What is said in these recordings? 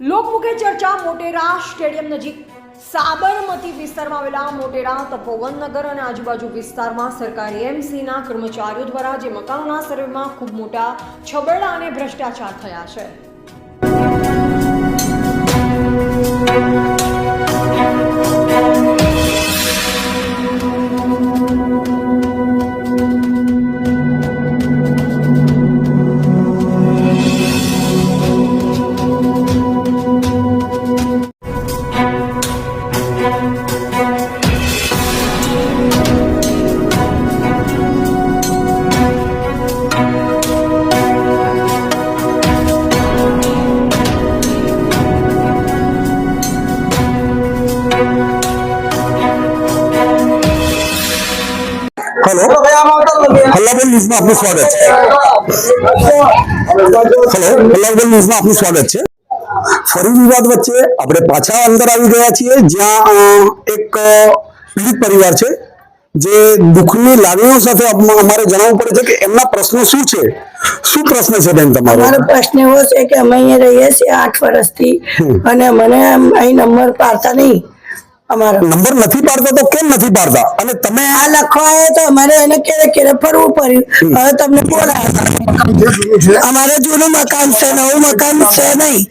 લોકમુખે ચર્ચા મોટેરા સ્ટેડિયમ નજીક સાબરમતી વિસ્તારમાં આવેલા મોટેરા, તપોવનનગર અને આજુબાજુ વિસ્તારમાં સરકારી એમસીના કર્મચારીઓ દ્વારા જે મકાનોના સર્વેમાં ખૂબ મોટા છબરડા અને ભ્રષ્ટાચાર થયા છે. હેલો હલ્લાબોલ ન્યૂઝમાં આપનું સ્વાગત છે. હેલો હલ્લાબોલ ન્યૂઝમાં આપનું સ્વાગત છે. ફરી વિવાદ વચ્ચે આપણે પાછા અંદર આવી ગયા છીએ જ્યાં એક પીડિત પરિવાર છે જે દુઃખની લાગણીઓ સાથે અમારે જણાવવું પડે છે કે એમના પ્રશ્નો શું છે? શું પ્રશ્ન છે બેન તમારો? મારો પ્રશ્ન એવો છે કે અમે અહીંયા રહીએ છીએ આઠ વર્ષથી અને મને અહીં નંબર પાડતા નહીં. અમારો. નંબર નથી પાડતા તો કેમ નથી પાડતા? અને તમે આ લખવાય તો અમારે એને કેરે કેરે ફરવું પડ્યું. હવે તમને બોલાય. અમારે જૂનું મકાન છે નવું મકાન છે નહીં.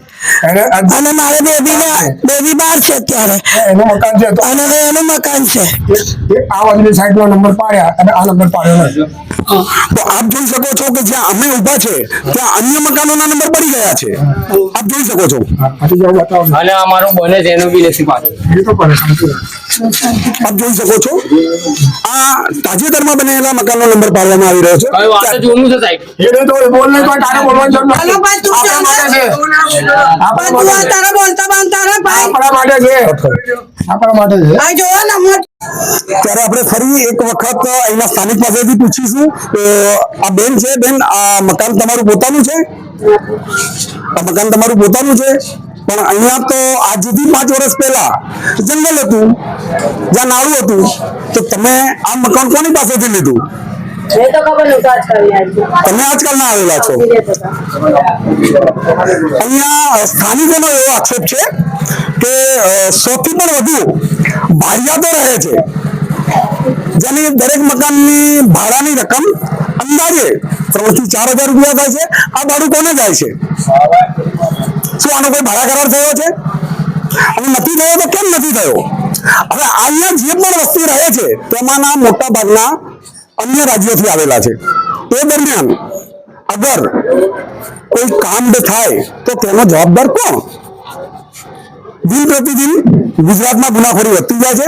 અને મારે બેબી બેબી બાર છે અત્યારે. એનું મકાન છે અને એનું મકાન છે. આ બાજુની સાઈડ નો નંબર પાડ્યા અને આ નંબર પાડ્યો તો આપ જોઈ શકો છો કે જ્યાં અમે ઊભા છે ત્યાં અન્ય મકાનોના નંબર પડી ગયા છે. આપ જોઈ શકો છો. અને અમારું બને છે એનું બી લેસી પાછું. એ તો પરેશાન આપ જોઈ શકો છો? આ તાજેતરમાં બનેલા મકાનનો નંબર પાડવામાં આવી રહ્યો છે. હવે વાત જ જૂનું છે સાહેબ. એ તો બોલ નહીં તો તારે બોલવાનું નથી. છે. તારા બોલતા બાંધતા રહે ભાઈ. આપણા માટે છે. આપણા માટે છે. ભાઈ જોવો નંબર ત્યારે આપણે ફરી એક વખત અહીંના સ્થાનિક પાસેથી પૂછીશું તો આ બેન છે બેન આ મકાન તમારું પોતાનું છે? આ મકાન તમારું પોતાનું છે? પણ અહીંયા તો આજથી પાંચ વર્ષ પહેલા જંગલ હતું જ્યાં નાળું હતું તો તમે આ મકાન કોની પાસેથી લીધું? એ તો ખબર આજકાલ આવેલા છો? અહીંયા સ્થાનિકોનો એવો આક્ષેપ છે કે સૌથી પણ વધુ ભાડિયાતો રહે છે. જેની દરેક મકાનની ભાડાની રકમ અંદાજે ત્રણથી ચાર હજાર રૂપિયા થાય છે. આ ભાડું કોને જાય છે? શું આનો કોઈ ભાડા કરાર થયો છે? અને નથી થયો તો કેમ નથી થયો? હવે અહીંયા જે પણ વસ્તી રહે છે તેમાંના મોટા ભાગના અન્ય રાજ્યોથી આવેલા છે. તે દરમિયાન અગર કોઈ કાંડ થાય, તો તેનો જવાબદાર કોણ? દિન પ્રતિદિન ગુજરાતમાં ગુનાખોરી વધતી જાય છે.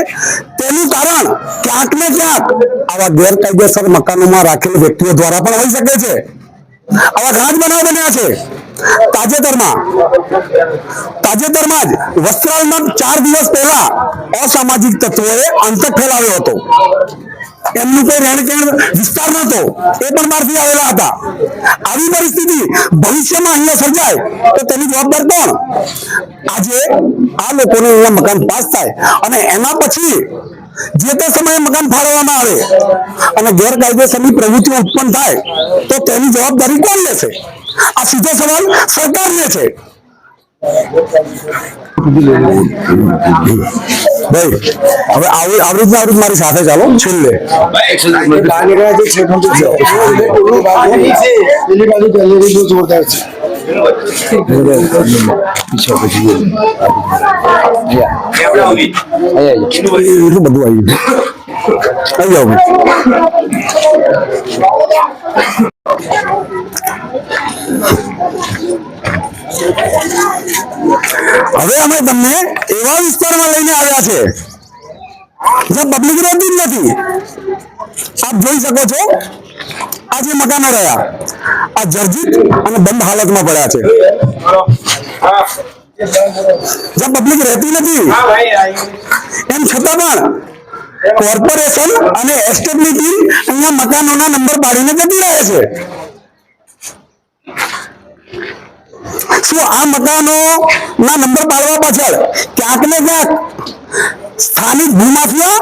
તેનું કારણ ક્યાંક ને ક્યાંક આવા ગેરકાયદેસર મકાનોમાં રાખેલ વ્યક્તિઓ દ્વારા પણ હોઈ શકે છે. આવા ઘણા જ બનાવ બન્યા છે. તાજેતરમાં તાજેતરમાં જ વસ્ત્રાલમાં ચાર દિવસ પહેલા અસામાજિક તત્વોએ અંતક ફેલાવ્યો હતો. એમનું કોઈ રહેણકેણ વિસ્તાર નતો એ પણ બહારથી આવેલા હતા. આવી પરિસ્થિતિ ભવિષ્યમાં અહીંયા સર્જાય, તો તેની જવાબદાર કોણ? આજે આ લોકોને અહીંયા મકાન પાસ થાય અને એના પછી જે તે સમયે મકાન ફાળવવામાં આવે અને ગેરકાયદેસરની પ્રવૃત્તિઓ ઉત્પન્ન થાય, તો તેની જવાબદારી કોણ લેશે? આ સીધો સવાલ સરકારને છે. ભાઈ હવે આવી આવી રીતના આવી રીતના મારી સાથે ચાલો છેલ્લે પેલી બાજુ ગેલેરી બહુ જોરદાર છે એટલું બધું આવી ગયું આવી જાઓ ભાઈ. હવે અમે તમને એવા વિસ્તારમાં લઈને આવ્યા છે જ્યાં પબ્લિક રહેતી જ નથી. આપ જોઈ શકો છો, આ જે મકાનો રહ્યા, આ જર્જિત અને બંધ હાલતમાં પડ્યા છે. જ્યાં પબ્લિક રહેતી નથી, એમ છતાં પણ કોર્પોરેશન અને એસ્ટેટની અહીંયા મકાનોના નંબર પાડીને જતી રહે છે. શું આ મકાનો ના નંબર પાડવા પાછળ ક્યાંક ને ક્યાંક સ્થાનિક ભૂમાફિયા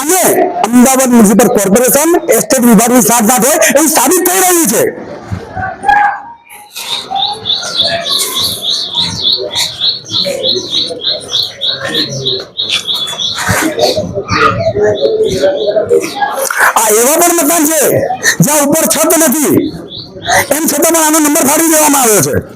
અને અમદાવાદ મ્યુનિસિપલ કોર્પોરેશન, એસ્ટેટ વિભાગની સાથ સાથે એવું સાબિત થઈ રહ્યું છે. આ એવા પણ મકાન છે જ્યાં ઉપર છત નથી. એમ છતાં પણ આનો નંબર ફાડી દેવામાં આવ્યો છે.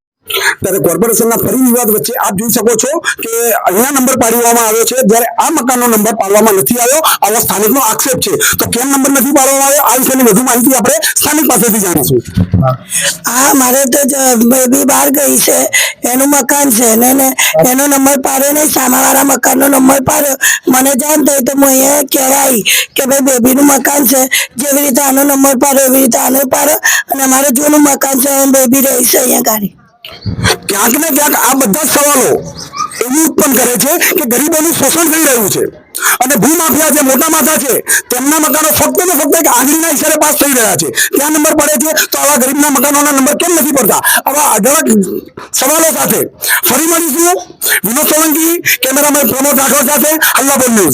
ત્યારે કોર્પોરેશનના ફરી વિવાદ વચ્ચે આપ જોઈ શકો છો કે અહીંયા નંબર પાડવામાં આવ્યો છે. જ્યારે આ મકાનનો નંબર પાડવામાં નથી આવ્યો, આવો સ્થાનિકનો આક્ષેપ છે. તો કેમ નંબર નથી પાડવામાં આવ્યો? આ વિશેની વધુ માહિતી આપણે સ્થાનિક પાસેથી જાણીશું. હા, મારે તો બેબી બહાર ગઈ છે. એનું મકાન છે. ને એને નંબર પાડ્યો નહીં. સામાવાળા મકાનનો નંબર પાડ્યો. મને જાણ થઈ તો હું અહીંયા કહેવાય કે ભાઈ બેબીનું મકાન છે. જેવી રીતે આનો નંબર પાડ્યો, એવી રીતે આનો પાડ્યો. અને અમારે જૂનું મકાન છે. બેબી રહી છે અહીંયા ગાડી. ક્યાંક ને ક્યાંક આ બધા સવાલો એવું ઉત્પન્ન કરે છે કે ગરીબોનું શોષણ થઈ રહ્યું છે. અને ભૂમાફિયા જે મોટા માથા છે, તેમના મકાનો ફક્ત ને ફક્ત એક આંગળીના ઈશારે પાસ થઈ રહ્યા છે. ત્યાં નંબર પડે છે તો આવા ગરીબના મકાનોના નંબર કેમ નથી પડતા? આવા અઢળક સવાલો સાથે ફરી મળીશું. વિનોદ સોલંકી, કેમેરામેન પ્રમોદ રાઠોડ સાથે અલ્લાહ ન્યૂઝ.